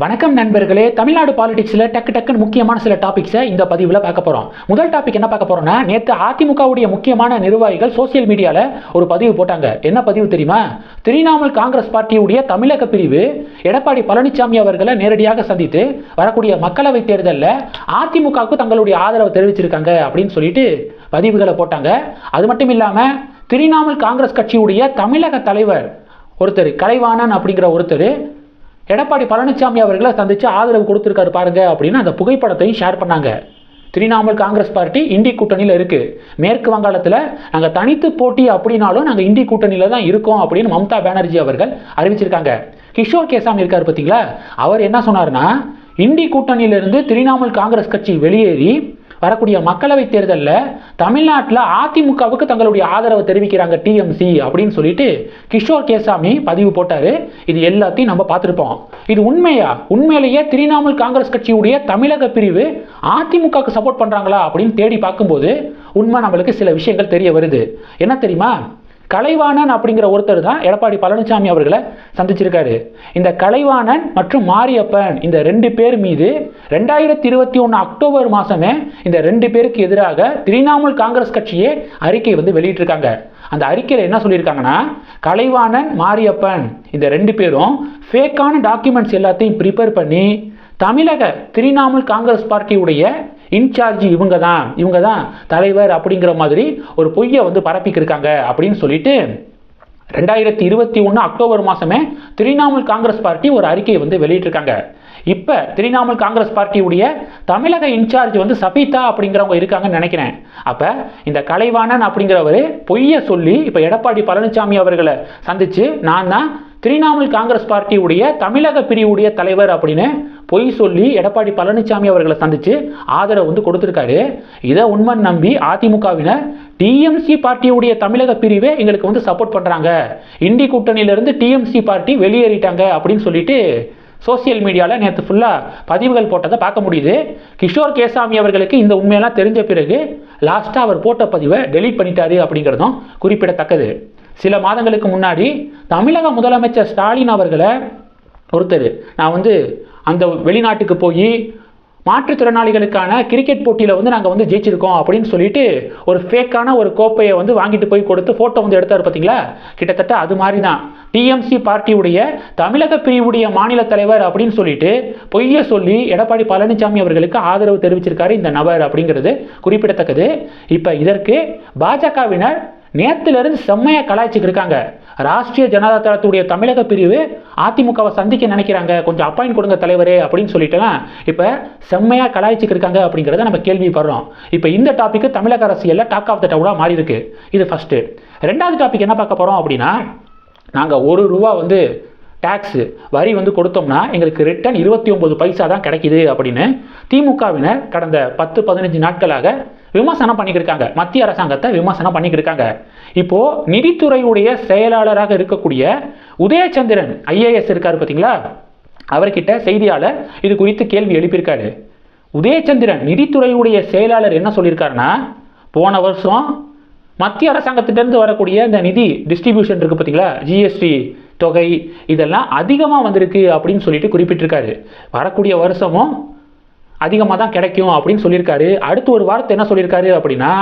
வணக்கம் நண்பர்களே. தமிழ்நாடு பாலிடிக்ஸில் டக்கு டக்குன்னு முக்கியமான சில டாபிக்ஸை இந்த பதிவில் பார்க்க போகிறோம் முதல் டாபிக் என்ன பார்க்க போகிறோம்னா நேற்று அதிமுகவுடைய முக்கியமான நிர்வாகிகள் சோசியல் மீடியாவில் ஒரு பதிவு போட்டாங்க. என்ன பதிவு தெரியுமா? திரிணாமுல் காங்கிரஸ் பார்ட்டியுடைய தமிழக பிரிவு எடப்பாடி பழனிசாமி அவர்களை நேரடியாக சந்தித்து வரக்கூடிய மக்களவைத் தேர்தலில் அதிமுகவுக்கு தங்களுடைய ஆதரவை தெரிவிச்சிருக்காங்க அப்படின்னு சொல்லிட்டு பதிவுகளை போட்டாங்க. அது மட்டும் இல்லாமல் திரிணாமுல் காங்கிரஸ் கட்சியுடைய தமிழக தலைவர் ஒருத்தர் கலைவாணன் அப்படிங்கிற ஒருத்தர் எடப்பாடி பழனிசாமி அவர்களை சந்தித்து ஆதரவு கொடுத்துருக்காரு பாருங்க அப்படின்னு அந்த புகைப்படத்தையும் ஷேர் பண்ணாங்க. திரிணாமுல் காங்கிரஸ் பார்ட்டி இந்தி கூட்டணியில் இருக்குது மேற்கு வங்காளத்தில் நாங்கள் தனித்து போட்டி அப்படின்னாலும் நாங்கள் இண்டி கூட்டணியில் தான் இருக்கோம் அப்படின்னு மம்தா பானர்ஜி அவர்கள் அறிவிச்சிருக்காங்க. கிஷோர் கேசாமி இருக்கார் பார்த்தீங்களா அவர் என்ன சொன்னார்னா இந்தி கூட்டணியிலிருந்து திரிணாமுல் காங்கிரஸ் கட்சி வெளியேறி வரக்கூடிய மக்களவைத் தேர்தலில் தமிழ்நாட்டில் அதிமுகவுக்கு தங்களுடைய ஆதரவை தெரிவிக்கிறாங்க டிஎம்சி அப்படின்னு சொல்லிட்டு கிஷோர் கேசாமி பதிவு போட்டார். இது எல்லாத்தையும் நம்ம பார்த்துருப்போம். இது உண்மையா? உண்மையிலேயே திரிணாமுல் காங்கிரஸ் கட்சியுடைய தமிழக பிரிவு அதிமுகவுக்கு சப்போர்ட் பண்ணுறாங்களா அப்படின்னு தேடி பார்க்கும்போது உண்மை நம்மளுக்கு சில விஷயங்கள் தெரிய வருது. என்ன தெரியுமா? கலைவாணன் அப்படிங்கிற ஒருத்தர் தான் எடப்பாடி பழனிசாமி அவர்களை சந்திச்சிருக்காரு. இந்த கலைவாணன் மற்றும் மாரியப்பன் இந்த ரெண்டு பேர் மீது ரெண்டாயிரத்தி இருபத்தி ஒன்று அக்டோபர் மாதமே இந்த ரெண்டு பேருக்கு எதிராக திரிணாமுல் காங்கிரஸ் கட்சியே அறிக்கை வந்து வெளியிட்டிருக்காங்க. அந்த அறிக்கையில் என்ன சொல்லியிருக்காங்கன்னா கலைவாணன் மாரியப்பன் இந்த ரெண்டு பேரும் ஃபேக்கான டாக்குமெண்ட்ஸ் எல்லாத்தையும் ப்ரிப்பேர் பண்ணி தமிழக திரிணாமுல் காங்கிரஸ் பார்ட்டியுடைய இன்சார்ஜ் இவங்க தான் இவங்க தான் தலைவர் அப்படிங்கிற மாதிரி ஒரு பொய்யை வந்து பரப்பிக்கிருக்காங்க அப்படின்னு சொல்லிட்டு ரெண்டாயிரத்தி இருபத்தி ஒன்று அக்டோபர் மாதமே திரிணாமுல் காங்கிரஸ் பார்ட்டி ஒரு அறிக்கையை வந்து வெளியிட்டிருக்காங்க. இப்போ திரிணாமுல் காங்கிரஸ் பார்ட்டியுடைய தமிழக இன்சார்ஜ் வந்து சபிதா அப்படிங்கிறவங்க இருக்காங்கன்னு நினைக்கிறேன். அப்போ இந்த கலைவாணன் அப்படிங்கிறவர் பொய்யை சொல்லி இப்போ எடப்பாடி பழனிசாமி அவர்களை சந்தித்து நான் தான் திரிணாமுல் காங்கிரஸ் பார்ட்டியுடைய தமிழக பிரிவுடைய தலைவர் அப்படின்னு பொய் சொல்லி எடப்பாடி பழனிசாமி அவர்களை சந்தித்து ஆதரவு வந்து கொடுத்துருக்காரு. இதை உண்மை நம்பி அதிமுகவினர் டிஎம்சி பார்ட்டியுடைய தமிழக பிரிவே எங்களுக்கு வந்து சப்போர்ட் பண்ணுறாங்க இந்தி கூட்டணியிலிருந்து டிஎம்சி பார்ட்டி வெளியேறிட்டாங்க அப்படின்னு சொல்லிட்டு சோசியல் மீடியாவில் நேற்று ஃபுல்லாக பதிவுகள் போட்டதை பார்க்க முடியுது. கிஷோர் கேசாமி அவர்களுக்கு இந்த உண்மையெல்லாம் தெரிஞ்ச பிறகு லாஸ்ட்டாக அவர் போட்ட பதிவை டெலீட் பண்ணிட்டாரு அப்படிங்கிறதும் குறிப்பிடத்தக்கது. சில மாதங்களுக்கு முன்னாடி தமிழக முதலமைச்சர் ஸ்டாலின் அவர்களை ஒருத்தர் நான் வந்து அந்த வெளிநாட்டுக்கு போய் மாற்றுத்திறனாளிகளுக்கான கிரிக்கெட் போட்டியில் வந்து நாங்கள் வந்து ஜெயிச்சிருக்கோம் அப்படின்னு சொல்லிட்டு ஒரு ஃபேக்கான ஒரு கோப்பையை வந்து வாங்கிட்டு போய் கொடுத்து ஃபோட்டோ வந்து எடுத்தார் பார்த்தீங்களா கிட்டத்தட்ட அது மாதிரி தான் டிஎம்சி பார்ட்டியுடைய தமிழக பிரிவுடைய மாநில தலைவர் அப்படின்னு சொல்லிட்டு பொய்யை சொல்லி எடப்பாடி பழனிசாமி அவர்களுக்கு ஆதரவு தெரிவிச்சிருக்காரு இந்த நபர் அப்படிங்கிறது குறிப்பிடத்தக்கது. இப்போ இதற்கு பாஜகவினர் நேத்திலிருந்து செம்மையாக கலாய்ச்சிட்டு இருக்காங்க. ராஷ்டிரிய ஜனதா தளத்துடைய தமிழக பிரிவு அதிமுகவை சந்திக்க நினைக்கிறாங்க. கொஞ்சம் அப்பாயிண்ட் கொடுங்க தலைவரே அப்படின்னு சொல்லிட்டுலாம் இப்போ செம்மையாக கலாய்ச்சிக்கு இருக்காங்க அப்படிங்கிறத நம்ம கேள்விப்படுறோம். இப்போ இந்த டாபிக் தமிழக அரசியலில் டாக் ஆஃப் த டவுனாக மாறி இருக்கு இது ஃபஸ்ட்டு ரெண்டாவது டாபிக் என்ன பார்க்க போகிறோம் அப்படின்னா நாங்கள் ஒரு ரூபா வந்து டேக்ஸு வரி வந்து கொடுத்தோம்னா எங்களுக்கு ரிட்டர்ன் இருபத்தி ஒம்பது பைசா தான் கிடைக்கிது அப்படின்னு திமுகவினர் கடந்த பத்து பதினஞ்சு நாட்களாக விமர்சனம் பண்ணிக்கிருக்காங்க. மத்திய அரசாங்கத்தை விமர்சனம் பண்ணிக்கிருக்காங்க. இப்போது நிதித்துறையுடைய செயலாளராக இருக்கக்கூடிய உதயச்சந்திரன் ஐஏஎஸ் இருக்கார் பார்த்தீங்களா? அவர்கிட்ட செய்தியாளர் இது குறித்து கேள்வி எழுப்பியிருக்காரு. உதயச்சந்திரன் நிதித்துறையுடைய செயலாளர் என்ன சொல்லியிருக்காருன்னா போன வருஷம் மத்திய அரசாங்கத்திலிருந்து வரக்கூடிய இந்த நிதி டிஸ்ட்ரிபியூஷன் இருக்குது பார்த்தீங்களா? ஜிஎஸ்டி தொகை இதெல்லாம் அதிகமாக வந்திருக்கு அப்படின்னு சொல்லிட்டு குறிப்பிட்டிருக்காரு. வரக்கூடிய வருஷமும் அதிகமாக தான் கிடைக்கும் அப்படின்னு சொல்லியிருக்காரு. அடுத்து ஒரு வாரத்தை என்ன சொல்லியிருக்காரு அப்படின்னா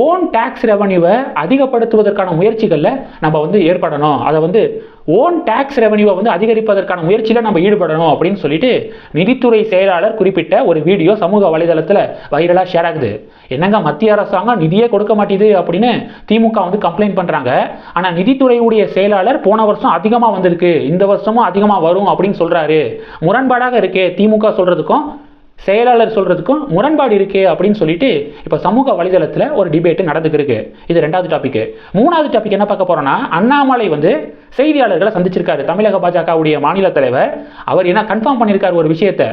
ஓன் டேக்ஸ் ரெவன்யூவை அதிகப்படுத்துவதற்கான முயற்சிகளில் நம்ம வந்து ஏற்படணும். அதை வந்து ஓன் டேக்ஸ் ரெவன்யூவை வந்து அதிகரிப்பதற்கான முயற்சியில் நம்ம ஈடுபடணும் அப்படின்னு சொல்லிட்டு நிதித்துறை செயலாளர் குறிப்பிட்ட ஒரு வீடியோ சமூக வலைதளத்தில் வைரலாக ஷேர் ஆகுது. என்னங்க மத்திய அரசாங்கம் நிதியே கொடுக்க மாட்டேது அப்படின்னு திமுக வந்து கம்ப்ளைண்ட் பண்ணுறாங்க ஆனால் நிதித்துறையுடைய செயலாளர் போன வருஷம் அதிகமாக வந்திருக்கு. இந்த வருஷமும் அதிகமாக வரும் அப்படின்னு சொல்கிறாரு முரண்பாடாக இருக்கே திமுக சொல்கிறதுக்கும் செயலாளர் சொல்கிறதுக்கும் முரண்பாடு இருக்கே அப்படின்னு சொல்லிட்டு இப்போ சமூக வலைதளத்தில் ஒரு டிபேட்டு நடந்துக்கிருக்கு. இது ரெண்டாவது டாபிக் மூணாவது டாபிக் என்ன பார்க்க போகிறோன்னா அண்ணாமலை வந்து செய்தியாளர்களை சந்திச்சிருக்காரு. தமிழக பாஜகவுடைய மாநில தலைவர். அவர் என்ன கன்ஃபார்ம் பண்ணியிருக்காரு ஒரு விஷயத்தை?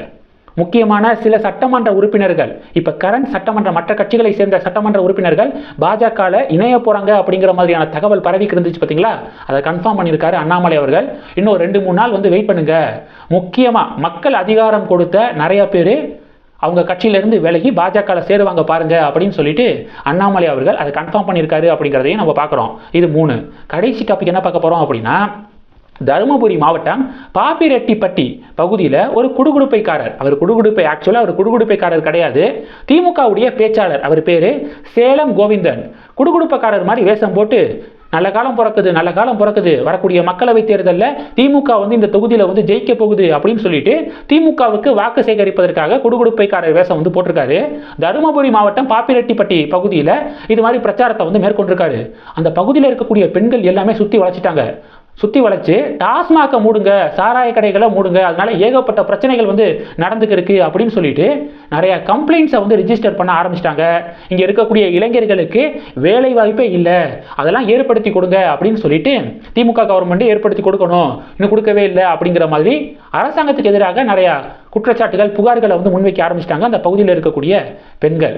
முக்கியமான சில சட்டமன்ற உறுப்பினர்கள். இப்போ கரண்ட் சட்டமன்ற மற்ற கட்சிகளை சேர்ந்த சட்டமன்ற உறுப்பினர்கள் பாஜகவில் இணைய போகிறாங்க அப்படிங்கிற மாதிரியான தகவல் பரவிக்கு இருந்துச்சு பார்த்தீங்களா அதை கன்ஃபார்ம் பண்ணியிருக்காரு அண்ணாமலை அவர்கள். இன்னும் ரெண்டு மூணு நாள் வந்து வெயிட் பண்ணுங்க. முக்கியமாக மக்கள் அதிகாரம் கொடுத்த நிறைய பேர் அவங்க கட்சியிலேருந்து விலகி பாஜகவில் சேருவாங்க பாருங்க அப்படின்னு சொல்லிட்டு அண்ணாமலை அவர்கள் அதை கன்ஃபார்ம் பண்ணியிருக்காரு அப்படிங்கிறதையும் நம்ம பார்க்குறோம். இது மூணு. கடைசி டாபிக் என்ன பார்க்க போகிறோம் அப்படின்னா தருமபுரி மாவட்டம் பாப்பிரெட்டிப்பட்டி பகுதியில் ஒரு குடுகுடுப்பைக்காரர். அவர் குடுகுடுப்பை ஆக்சுவலாக அவர் குடுகுடுப்பைக்காரர் கிடையாது. திமுகவுடைய பேச்சாளர். அவர் பேர் சேலம் கோவிந்தன். குடுகுடுப்பைக்காரர் மாதிரி வேஷம் போட்டு நல்ல காலம் பிறக்குது நல்ல காலம் பிறக்குது. வரக்கூடிய மக்களவை தேர்தலில் திமுக வந்து இந்த தொகுதியில் வந்து ஜெயிக்க போகுது அப்படின்னு சொல்லிட்டு திமுகவுக்கு வாக்கு சேகரிப்பதற்காக குடுகுடுப்பைக்காரர் வேஷம் வந்து போட்டிருக்காரு. தருமபுரி மாவட்டம் பாப்பிரெட்டிப்பட்டி பகுதியில் இது மாதிரி பிரச்சாரத்தை வந்து மேற்கொண்டிருக்காரு. அந்த பகுதியில் இருக்கக்கூடிய பெண்கள் எல்லாமே சுற்றி வளைச்சிட்டாங்க. சுற்றி வளைச்சு டாஸ்மாகை மூடுங்க சாராய கடைகளை மூடுங்க அதனால ஏகப்பட்ட பிரச்சனைகள் வந்து நடந்துக்கிருக்கு அப்படின்னு சொல்லிட்டு நிறைய கம்ப்ளைண்ட்ஸை வந்து ரிஜிஸ்டர் பண்ண ஆரம்பிச்சிட்டாங்க. இங்கே இருக்கக்கூடிய இளைஞர்களுக்கு வேலை வாய்ப்பே இல்லை. அதெல்லாம் ஏற்படுத்தி கொடுங்க அப்படின்னு சொல்லிட்டு திமுக கவர்மெண்ட் ஏற்படுத்தி கொடுக்கணும். இன்னும் கொடுக்கவே இல்லை அப்படிங்கிற மாதிரி அரசாங்கத்துக்கு எதிராக நிறையா குற்றச்சாட்டுகள் புகார்களை வந்து முன்வைக்க ஆரம்பிச்சிட்டாங்க. அந்த பகுதியில் இருக்கக்கூடிய பெண்கள்.